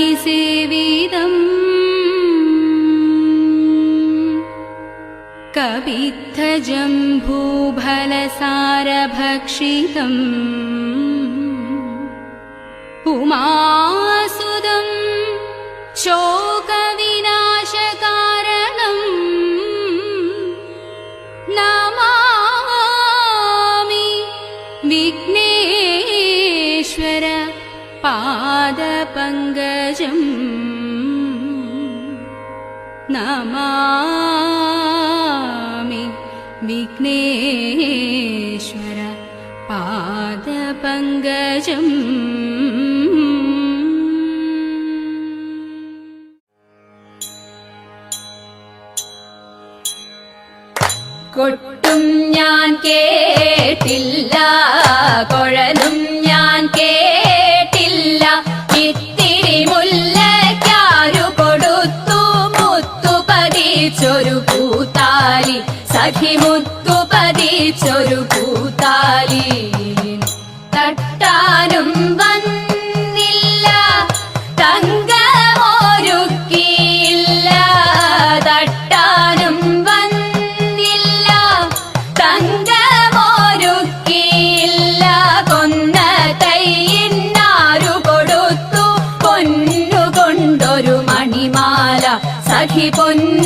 भूतगणाधिसेवितम् कपित्थजम्भूफलसारभक्षितम् पुमासुदम् चो पादपङ्कजम् नमामि विघ्नेश्वर पादपङ्कजम् കൊട്ടും ഞാൻ കേട്ടില്ല കുഴലും പൂത്താലി സഖി മുത്തു പതിച്ചൊരു പൂത്താലി തട്ടാനും വന്നില്ല. തങ്കമൊരുക്കിയില്ല. തട്ടാനും വന്നില്ല. തങ്കമൊരുക്കിയില്ല. കൊന്ന തൈയിന്നാരു കൊടുത്തു? പൊന്നുകൊണ്ടൊരു മണിമാല. സഖി പൊന്നു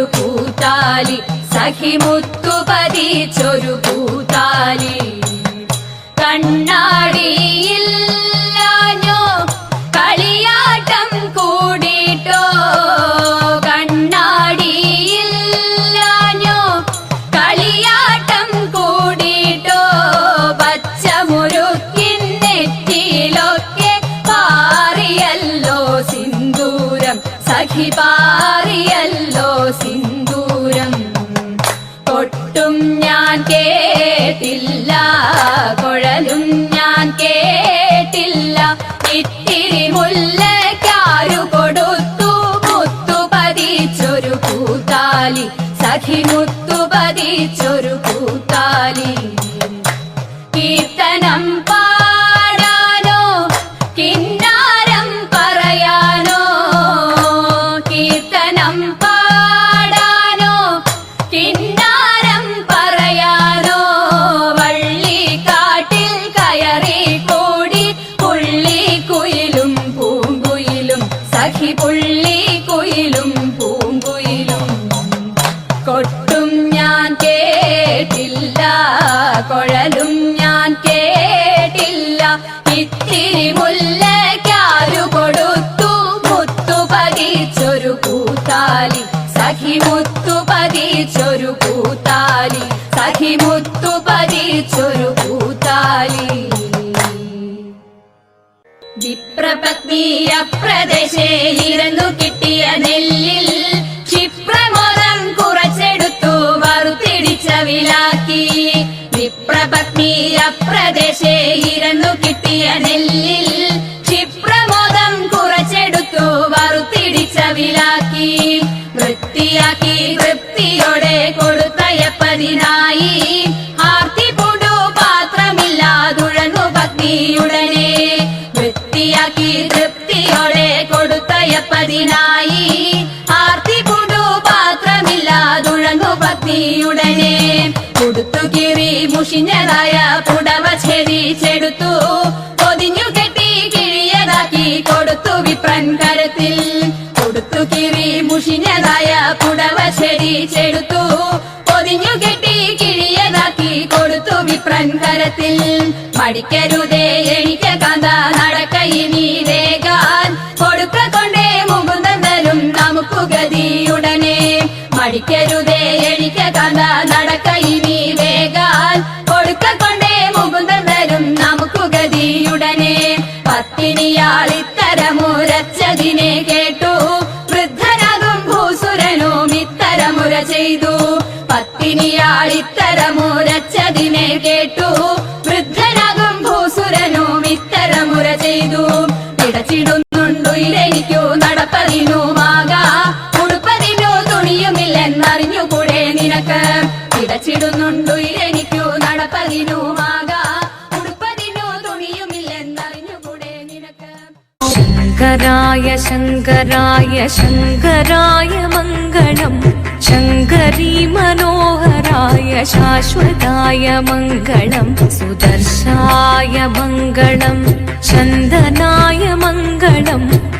പതിച്ചൊരു കൂത്താലി സഖി മുത്തു പതിച്ചൊരു പൂത്താലി കണ്ണാടിയില്ലാഞ്ഞോ സഖി സിന്ദൂരം. കൊട്ടും ഞാൻ കേട്ടില്ല കുഴലും ഞാൻ കേട്ടില്ല. ഇത്തിരി മുല്ലക്കാരു കൊടുത്തു മുത്തു പതിച്ചൊരു കൂത്താലി. സഖി മുത്തു പതിച്ചൊരു പൂത്താലി കുഴലും ഞാൻ കേട്ടില്ല ഇത്തിരി മുല്ലയ്ക്കാരു പൂത്താലി സഖി മുത്തു പതിച്ചൊരു കൂത്താലി. സഖി മുത്തു പതിച്ചൊരു കൂത്താലി. വിപ്രപത്നീയ പ്രദേശേ ഇരുന്നു കിട്ടിയ നെല്ലിൽ കൊടുത്തയപ്പതിനായി ആർത്തി കൊണ്ടു പാത്രമില്ലാതുഴങ്ങു പത്നിയുടനെ. കൊടുത്തു കീറി മുഷിഞ്ഞതായ പുടവ ചെരിച്ചെടുത്തു പൊതിഞ്ഞു കെട്ടി കിഴിയതാക്കി കൊടുത്തു വിപ്രൻ കരത്തിൽ. കൊടുത്തു കീറി മുഷിഞ്ഞതായ പുടവ ചെരിച്ചെടുത്തു പൊതിഞ്ഞു കെട്ടി കിഴിയതാക്കി കൊടുത്തു വിപ്രൻ കരത്തിൽ. മടിക്കരുതേ എനിക്ക് ഇനിയാൾ ഇത്തരമുരച്ചതിനെ കേട്ടു. വൃദ്ധനകും ഭൂസുരനും ഇത്തരമുര ചെയ്തു. പത്തിനിയാൾ കേട്ടു. വൃദ്ധനകും ഭൂസുരനും ഇത്തരമുര ചെയ്തു. പിടച്ചിടുന്നുണ്ടു ഇലെനിക്കു നടപ്പതിനുമാകാ. ഉടുപ്പതിനു തുണിയുമില്ലെന്നറിഞ്ഞുകൂടെ നിനക്ക്. പിടച്ചിടുന്നുണ്ടു ഇലെനിക്കു നടപ്പതിനുമാകാ. शङ्कराय शङ्कराय मङ्गलम् शङ्करी मनोहराय शाश्वताय मङ्गलम् सुदर्शाय मङ्गलम् चन्दनाय मङ्गलम्